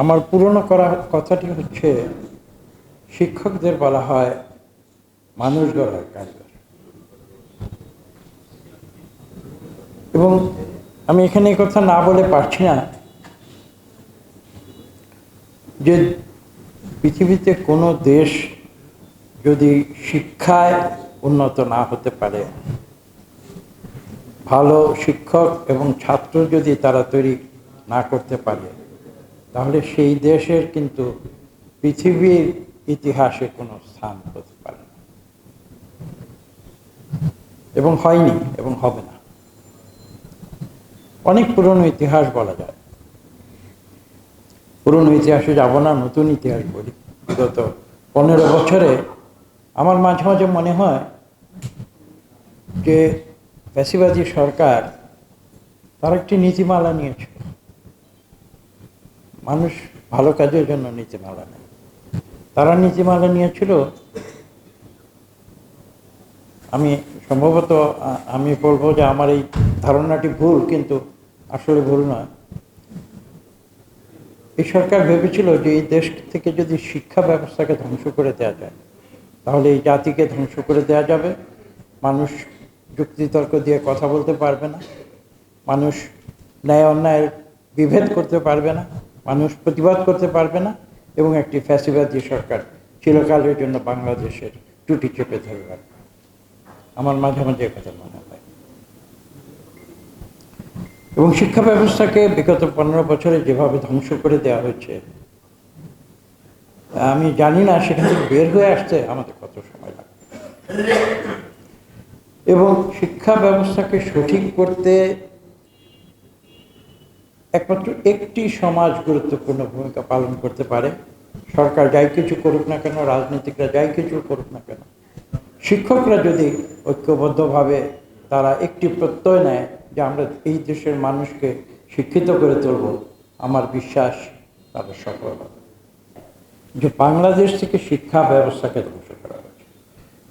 আমার পুরনো করা কথাটি হচ্ছে, শিক্ষকদের বলা হয় মানুষ গড়ার কারিগর এবং আমি এখানে কথা না বলে পারছি না যে পৃথিবীতে কোনো দেশ যদি শিক্ষায় উন্নত না হতে পারে, ভালো শিক্ষক এবং ছাত্র যদি তারা তৈরি না করতে পারে তাহলে সেই দেশের কিন্তু পৃথিবীর ইতিহাসে কোনো স্থান হতে পারে না। এবং হয়নি, এবং হবে না। অনেক পুরনো ইতিহাস বলা যায়। পুরনো ইতিহাসে যাব না, নতুন ইতিহাস বলি। বিগত পনেরো বছরে আমার মাঝে মাঝে মনে হয় যে ফ্যাসিবাদী সরকার তার একটি নীতিমালা নিয়েছিল মানুষ ভালো কাজের জন্য নীতিমালা নেয়। তারা নীতিমালা নিয়েছিল, আমি সম্ভবত আমি বলব যে আমার এই ধারণাটি ভুল, কিন্তু আসলে ভুল নয়। এই সরকার ভেবেছিল যে এই দেশ থেকে যদি শিক্ষা ব্যবস্থাকে ধ্বংস করে দেওয়া যায়, তাহলে এই জাতিকে ধ্বংস করে দেওয়া যাবে। মানুষ যুক্তিতর্ক দিয়ে কথা বলতে পারবে না। মানুষ ন্যায় অন্যায়ের বিভেদ করতে পারবে না। মানুষ প্রতিবাদ করতে পারবে না এবং একটি ফ্যাসিবাদী সরকার চিরকালের জন্য বাংলাদেশের টুটি চেপে ধরে রাখবে আমার মাঝে মাঝে কথা মনে হয়। এবং শিক্ষা ব্যবস্থাকে বিগত পনেরো বছরে যেভাবে ধ্বংস করে দেওয়া হয়েছে, আমি জানি না সেখান থেকে বের হয়ে আসতে আমাদের কত সময় লাগবে। এবং শিক্ষা ব্যবস্থাকে সঠিক করতে একমাত্র একটি সমাজ গুরুত্বপূর্ণ ভূমিকা পালন করতে পারে। সরকার যাই কিছু করুক না কেন, রাজনীতিকরা যাই কিছু করুক না কেন, শিক্ষকরা যদি ঐক্যবদ্ধভাবে তারা একটি প্রত্যয় নেয় যে আমরা এই দেশের মানুষকে শিক্ষিত করে তুলব, আমার বিশ্বাস তারা সফল হবে। যে বাংলাদেশ থেকে শিক্ষা ব্যবস্থাকে ধ্বংস করা হয়েছে।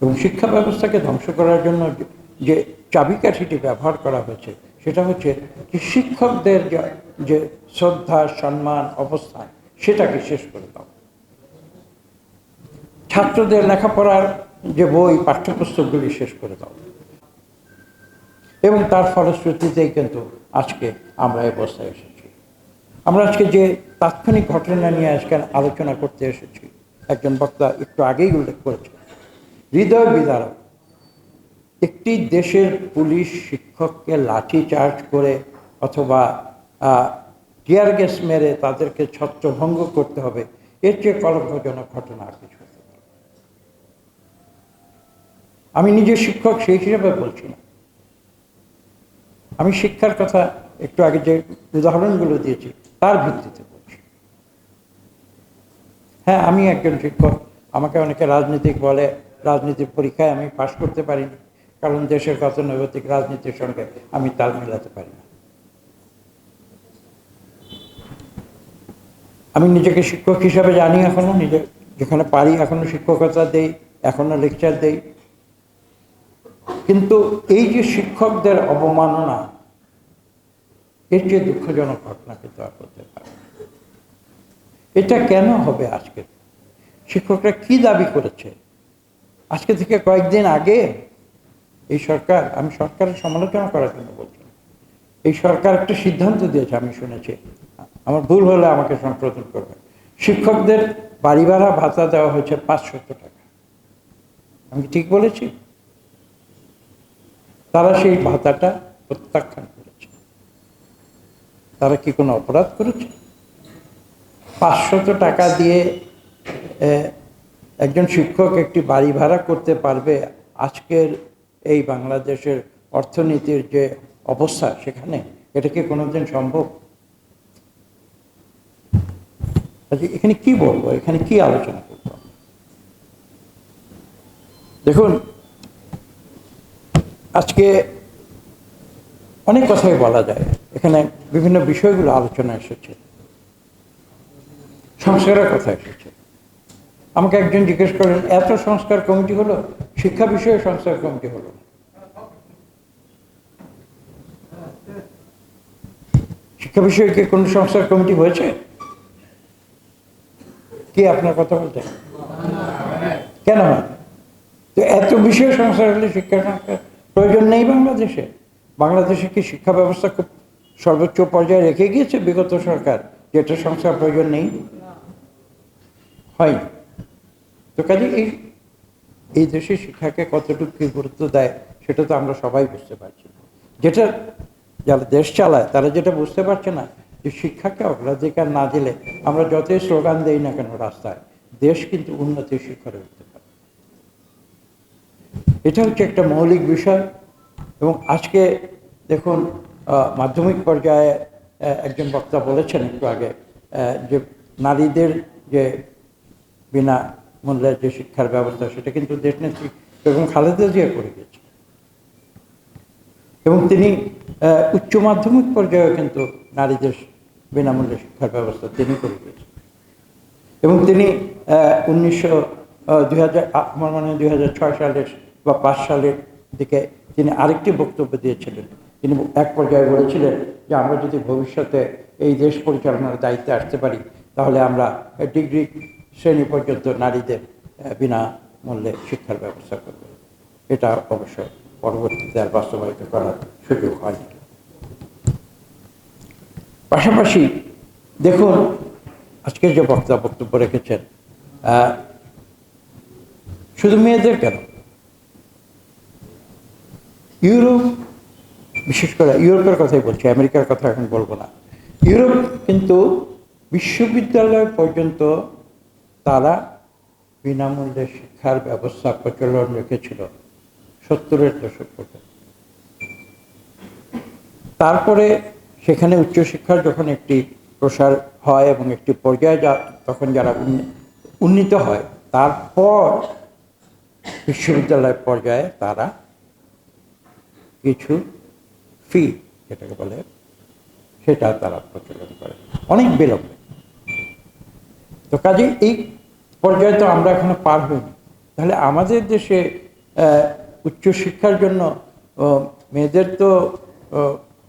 এবং শিক্ষা ব্যবস্থাকে ধ্বংস করার জন্য যে- যে চাবিকাঠিটি ব্যবহার করা হয়েছে, সেটা হচ্ছে যে শিক্ষকদের যে- শ্রদ্ধা, সম্মান, অবস্থান, সেটাকে শেষ করে দাও। ছাত্রদের লেখাপড়ার যে বই, পাঠ্যপুস্তকগুলি শেষ করে দাও। এবং তার ফলশ্রুতিতেই কিন্তু আজকে আমরা এই অবস্থায় এসেছি। আমরা আজকে যে তাৎক্ষণিক ঘটনা নিয়ে আজকে আলোচনা করতে এসেছি, একজন বক্তা একটু আগেই উল্লেখ করেছে হৃদয় বিদারক, একটি দেশের পুলিশ শিক্ষককে লাঠি চার্জ করে অথবা টিয়ার গ্যাস মেরে তাদেরকে ছত্রভঙ্গ করতে হবে। এর চেয়ে কলঙ্কজনক ঘটনা আর কিছু আমি নিজে শিক্ষক, সেই হিসেবে বলছি না। আমি শিক্ষার কথা একটু আগে যে উদাহরণগুলো দিয়েছি, তার ভিত্তিতে বলছি। হ্যাঁ আমি একজন শিক্ষক, আমাকে অনেকে রাজনীতিক বলে, রাজনীতির পরীক্ষায় আমি পাশ করতে পারিনি, কারণ দেশের গতানুগতিক রাজনীতির সঙ্গে আমি তাল মেলাতে পারি না। আমি নিজেকে শিক্ষক হিসাবে জানি এখনও, নিজে যেখানে পারি এখনও শিক্ষকতা দেই, এখনও লেকচার দেই। কিন্তু এই যে শিক্ষকদের অবমাননা, এর যে দুঃখজনক ঘটনা কিন্তু আর হতে পারে এটা কেন হবে আজকে? শিক্ষকরা কি দাবি করেছে? আজকে থেকে কয়েকদিন আগে এই সরকার, আমি সরকারের সমালোচনা করার জন্য বলছি এই সরকার একটা সিদ্ধান্ত দিয়েছে, আমি শুনেছি। আমার ভুল হলে আমাকে সংশোধন করবে। শিক্ষকদের বাড়ি ভাড়া ভাতা দেওয়া হয়েছে পাঁচশত টাকা। আমি ঠিক বলেছি? তারা সেই ভাতাটা প্রত্যাখ্যান করেছে। তারা কি কোনো অপরাধ করেছে? পাঁচশত টাকা দিয়ে একজন শিক্ষক একটি বাড়ি ভাড়া করতে পারবে আজকের এই বাংলাদেশের অর্থনীতির যে অবস্থা সেখানে? এটা কি কোনোদিন সম্ভব? আচ্ছা, এখানে কি বলব? এখানে কি আলোচনা করব? দেখুন আজকে অনেক কথাই বলা যায়। এখানে বিভিন্ন বিষয়গুলো আলোচনা এসেছে। সংস্কারের কথা এসেছে। আমাকে একজন জিজ্ঞেস করেন এত সংস্কার কমিটি হলো? শিক্ষা বিষয়ে সংস্কার কমিটি হলো শিক্ষা বিষয়ে কি কোনো সংস্কার কমিটি হয়েছে? কি আপনার কথা বলতে? কেন তো এত বিষয় সংস্কার হলে শিক্ষা সংস্কার প্রয়োজন নেই বাংলাদেশে। বাংলাদেশে কি শিক্ষা ব্যবস্থা খুব সর্বোচ্চ পর্যায়ে রেখে গিয়েছে বিগত সরকার, যেটা সংস্কার প্রয়োজন নেই? হয়নি। তো কাজে এই এই দেশে শিক্ষাকে কতটুকু গুরুত্ব দেয়, সেটা তো আমরা সবাই বুঝতে পারছি যেটা যারা দেশ চালায়, তারা যেটা বুঝতে পারছে না যে শিক্ষাকে অগ্রাধিকার না দিলে আমরা যতই স্লোগান দেই না কেন রাস্তায়, দেশ কিন্তু উন্নতির শিখরে উঠতে পারে। এটা হচ্ছে একটা মৌলিক বিষয় এবং আজকে দেখুন মাধ্যমিক পর্যায়ে একজন বক্তা বলেছেন একটু আগে যে নারীদের যে বিনা মূল্যের যে শিক্ষার ব্যবস্থা, সেটা কিন্তু দেশ দেশনেত্রী এবং খালেদা জিয়া করে গেছে এবং তিনি উচ্চ মাধ্যমিক পর্যায়েও কিন্তু নারীদের বিনামূল্যে শিক্ষার ব্যবস্থা তিনি করে দিয়েছেন। এবং তিনি উনিশশো দুই হাজার দুই হাজার ছয় সালের বা পাঁচ সালের দিকে তিনি আরেকটি বক্তব্য দিয়েছিলেন। তিনি এক পর্যায়ে বলেছিলেন যে, আমরা যদি ভবিষ্যতে এই দেশ পরিচালনার দায়িত্বে আসতে পারি, তাহলে আমরা ডিগ্রি শ্রেণি পর্যন্ত নারীদের বিনামূল্যে শিক্ষার ব্যবস্থা করব। এটা অবশ্য পরবর্তীতে আর বাস্তবায়িত করার সুযোগ হয়নি। পাশাপাশি দেখুন, আজকের যে বক্তা বক্তব্য রেখেছেন শুধু মেয়েদের কেন? ইউরোপ, বিশেষ করে ইউরোপের কথাই বলছি, আমেরিকার কথা এখন বলব না। ইউরোপ কিন্তু বিশ্ববিদ্যালয় পর্যন্ত তারা বিনামূল্যে শিক্ষার ব্যবস্থা প্রচলন রেখেছিল। সত্তরের দশক পর্যন্ত। তারপরে সেখানে উচ্চশিক্ষার যখন একটি প্রসার হয় এবং একটি পর্যায়ে যা, তখন যারা উন্নীত হয়, তারপর বিশ্ববিদ্যালয় পর্যায়ে তারা কিছু ফি যেটাকে বলে, সেটা তারা প্রচলন করে। অনেক বিলম্বে। তো কাজে এই পর্যায়ে তো আমরা এখনও পার হইনি। তাহলে আমাদের দেশে উচ্চশিক্ষার জন্য মেয়েদের তো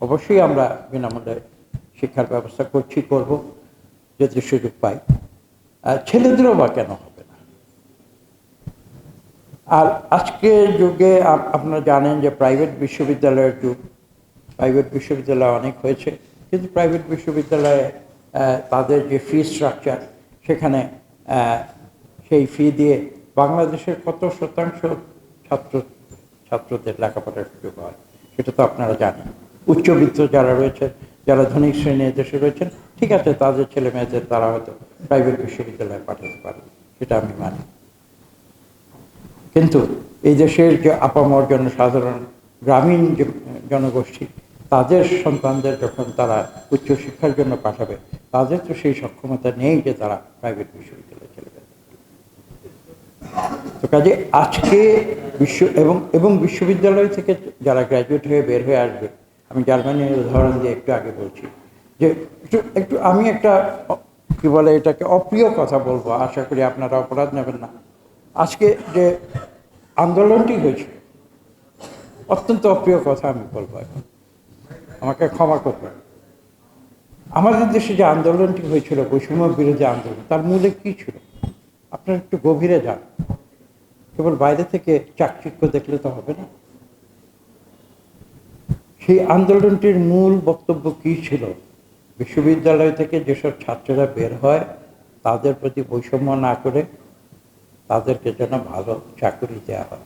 অবশ্যই আমরা বিনামূল্যে শিক্ষার ব্যবস্থা করছি, করব, যদি সুযোগ পাই। ছেলেদেরও বা কেন হবে না? আর আজকে যুগে আপনারা জানেন যে প্রাইভেট বিশ্ববিদ্যালয়ের যুগ। প্রাইভেট বিশ্ববিদ্যালয় অনেক হয়েছে, কিন্তু প্রাইভেট বিশ্ববিদ্যালয়ে তাদের যে ফি স্ট্রাকচার সেখানে সেই ফি দিয়ে বাংলাদেশের কত শতাংশ ছাত্র ছাত্রদের লেখাপড়ার সুযোগ হয়। সেটা তো আপনারা জানেন। উচ্চবিত্ত যারা রয়েছে, যারা ধনিক শ্রেণির দেশে রয়েছেন, ঠিক আছে, তাদের ছেলে মেয়েদের তারা হয়তো প্রাইভেট বিশ্ববিদ্যালয়ে পাঠাতে পারে, সেটা আমি মানি। কিন্তু এই দেশের যে আপামর জনসাধারণ, গ্রামীণ যে জনগোষ্ঠী, তাদের সন্তানদের যখন তারা উচ্চশিক্ষার জন্য পাঠাবে, তাদের তো সেই সক্ষমতা নেই যে তারা প্রাইভেট বিশ্ববিদ্যালয়ে চলে তো কাজে আজকে বিশ্ব এবং এবং বিশ্ববিদ্যালয় থেকে যারা গ্র্যাজুয়েট হয়ে বের হয়ে আসবে, আমি জার্মানির উদাহরণ দিয়ে একটু আগে বলছি, যে একটু একটু আমি একটা, কি বলে এটাকে অপ্রিয় কথা বলব, আশা করি আপনারা অপরাধ নেবেন না। আজকে যে আন্দোলনটি হয়েছে, অত্যন্ত অপ্রিয় কথা আমি বলব এখন। আমাকে ক্ষমা করবেন। আমাদের দেশে যে আন্দোলনটি হয়েছিল, বৈষম্য বিরোধী আন্দোলন, তার মূলে কি ছিল? আপনারা একটু গভীরে যান। কেবল বাইরে থেকে চাকচিক্য দেখলে তো হবে না। সেই আন্দোলনটির মূল বক্তব্য কি ছিল? বিশ্ববিদ্যালয় থেকে যেসব ছাত্ররা বের হয়, তাদের প্রতি বৈষম্য না করে তাদেরকে যেন ভালো চাকরি দেওয়া হয়।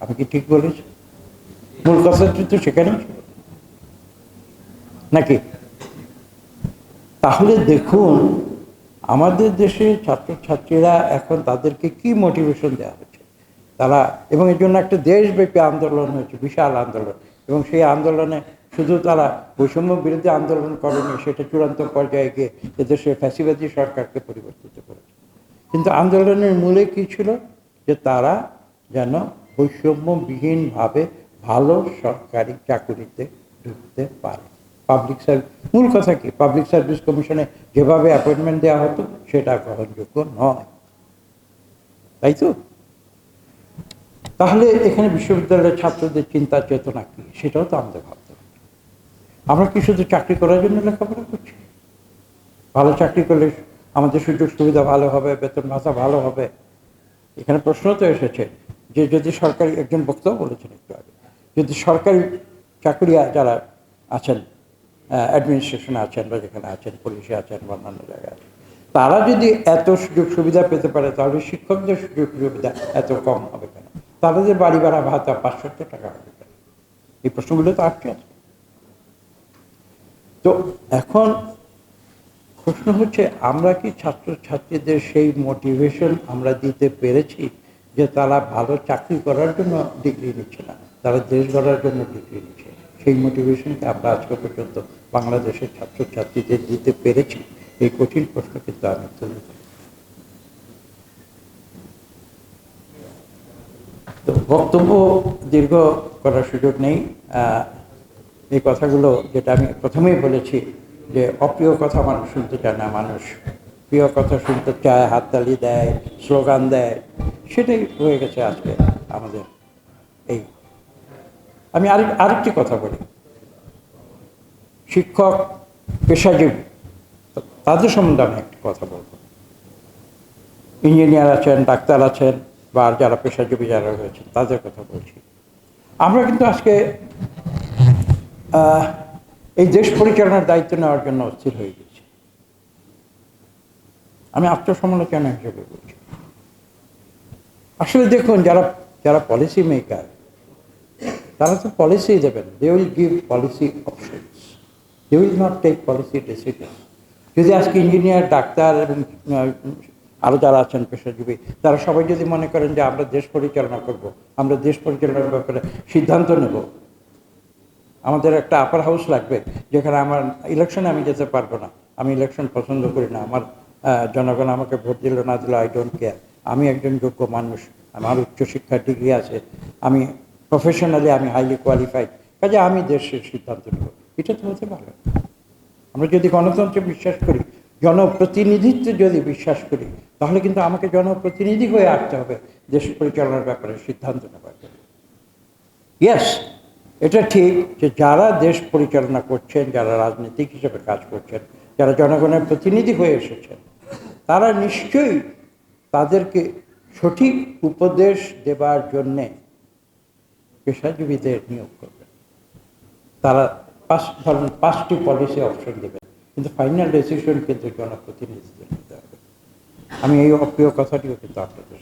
আমি কি ঠিক বলেছি? মূল কথাটি তো সেখানেই ছিল। নাকি? তাহলে দেখুন আমাদের দেশে ছাত্রছাত্রীরা এখন তাদেরকে কি মোটিভেশন দেওয়া হচ্ছে? তারা, এবং এর জন্য একটা দেশব্যাপী আন্দোলন হয়েছে বিশাল আন্দোলন। এবং সেই আন্দোলনে শুধু তারা বৈষম্য বিরোধী আন্দোলন করেনি, সেটা চূড়ান্ত পর্যায়ে গিয়ে এদেশের ফ্যাসিবাদী সরকারকে পরিবর্তিত করেছে। কিন্তু আন্দোলনের মূলে কি ছিল? যে তারা যেন বৈষম্যবিহীনভাবে ভালো সরকারি চাকুরিতে ঢুকতে পারে। পাবলিক সার্ভিস মূল কথা কি? পাবলিক সার্ভিস কমিশনে যেভাবে অ্যাপয়েন্টমেন্ট দেওয়া হতো, সেটা গ্রহণযোগ্য নয়। তাই তো? তাহলে এখানে বিশ্ববিদ্যালয়ের ছাত্রদের চিন্তা চেতনা কি? সেটাও তো আমাদের ভাবতে হবে। আমরা কি শুধু চাকরি করার জন্য লেখাপড়া করছি? ভালো চাকরি করলে আমাদের সুযোগ সুবিধা ভালো হবে, বেতন ভাষা ভালো হবে। এখানে প্রশ্ন তো এসেছে যে যদি সরকারি, একজন বক্তব্য বলেছেন একটু আগে, যদি সরকারি চাকরিয়া যারা আছেন অ্যাডমিনিস্ট্রেশনে আছেন বা যেখানে আছেন পুলিশে আছেন বা অন্যান্য জায়গায় আছেন। তারা যদি এত সুযোগ সুবিধা পেতে পারে, তাহলে শিক্ষকদের সুযোগ সুবিধা এত কম হবে কেন? তাদের বাড়ি ভাড়া ভাতা পাঁচশো টাকা হবে কেন? এই প্রশ্নগুলো তো আসছে আজকে। তো এখন প্রশ্ন হচ্ছে, আমরা কি ছাত্রছাত্রীদের সেই মোটিভেশন আমরা দিতে পেরেছি যে তারা ভালো চাকরি করার জন্য ডিগ্রি নিচ্ছে না? তারা দেশ গড়ার জন্য ডিগ্রি নিচ্ছে। সেই মোটিভেশনকে আমরা আজকে পর্যন্ত বাংলাদেশের ছাত্রছাত্রীদের দিতে পেরেছি। এই কঠিন প্রশ্ন কিন্তু আমি তুলি তো বক্তব্য দীর্ঘ করার সুযোগ নেই। এই কথাগুলো যেটা আমি প্রথমেই বলেছি যে অপ্রিয় কথা মানুষ শুনতে চায় না। মানুষ প্রিয় কথা শুনতে চায়, হাততালি দেয়, স্লোগান দেয়। সেটাই হয়ে গেছে আজকে আমাদের এই। আমি আরেক, আরেকটি কথা বলি। শিক্ষক, পেশাজীবী, তাদের সম্বন্ধে আমি একটি কথা বলব। ইঞ্জিনিয়ার আছেন, ডাক্তার আছেন, বা যারা পেশাজীবী যারা রয়েছেন, তাদের কথা বলছি। আমরা কিন্তু আজকে এই দেশ পরিচালনার দায়িত্ব নেওয়ার জন্য অস্থির হয়ে গেছি। আমি আত্মসমালোচনা হিসেবে বলছি। আসলে দেখুন, যারা যারা পলিসি মেকার তারা তো পলিসি দেবেন। They will give policy options they will not take policy decision যদি আজকে ইঞ্জিনিয়ার ডাক্তার এবং আরও যারা আছেন পেশাজীবী, তারা সবাই যদি মনে করেন যে আমরা দেশ পরিচালনা করব, আমরা দেশ পরিচালনার ব্যাপারে সিদ্ধান্ত নেব। আমাদের একটা আপার হাউস লাগবে, যেখানে আমার ইলেকশনে আমি যেতে পারব না। আমি ইলেকশন পছন্দ করি না। আমার জনগণ আমাকে ভোট দিল না দিল আই ডোন্ট কেয়ার আমি একজন যোগ্য মানুষ, আমার উচ্চশিক্ষার ডিগ্রি আছে, আমি প্রফেশনালি আমি হাইলি কোয়ালিফাইড কাজে আমি দেশের সিদ্ধান্ত নেব। এটা তো হতে পারে আমরা যদি গণতন্ত্রে বিশ্বাস করি, জনপ্রতিনিধিত্বে যদি বিশ্বাস করি, তাহলে কিন্তু আমাকে জনপ্রতিনিধি হয়ে আসতে হবে দেশ পরিচালনার ব্যাপারে, সিদ্ধান্ত নেবার জন্য। ইয়েস এটা ঠিক যে যারা দেশ পরিচালনা করছেন, যারা রাজনীতিক হিসেবে কাজ করছেন, যারা জনগণের প্রতিনিধি হয়ে এসেছেন, তারা নিশ্চয়ই তাদেরকে সঠিক উপদেশ দেবার জন্যে পেশাজীবীদের নিয়োগ করবেন। তারা পাঁচ পাঁচটি পলিসি অপশন দেবেন কিন্তু ফাইনাল ডিসিশন কিন্তু জনপ্রতিনিধিদের নিতে হবে। আমি এই অপ্রিয় কথাটিও কিন্তু আপনাদের